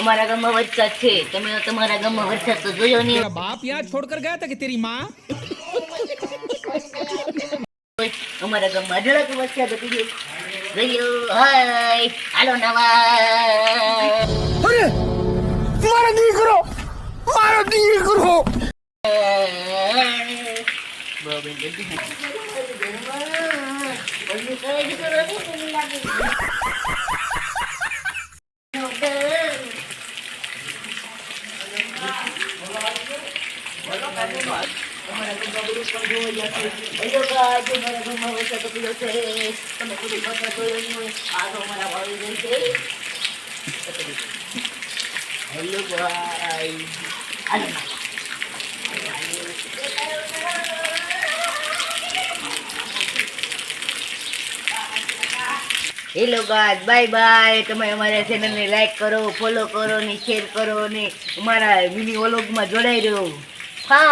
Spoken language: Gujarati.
અમારા ગામમાં વરસાદ છે. તમે તમારા ગામમાં વરસાદ તો જોયો નહીં. બાપ યાદ છોડકર ગયા કે તેરી માં? અમારા ગામમાં અઢળક વરસાદ હતી હાય. હાલો નવા. અરે મારો દીકરો મારો દીકરો. બાબે ઓલી સાઈડ કરો ને, પેલી લાગી. અમારા ગામમાં બધું પણ જોવા ગયા છે. અયો ગાજ, અમારા ગામમાં વરસાદ પડ્યો છે. તમે કોઈ પત્ર જોયો નહીં હોય. આ. હેલો ભાઈ બાય બાય તમે અમારા ચેનલને લાઈક કરો ફોલો કરો ને શેર કરો ને અમારા મિની વ્લોગમાં જોડાઈ રહ્યો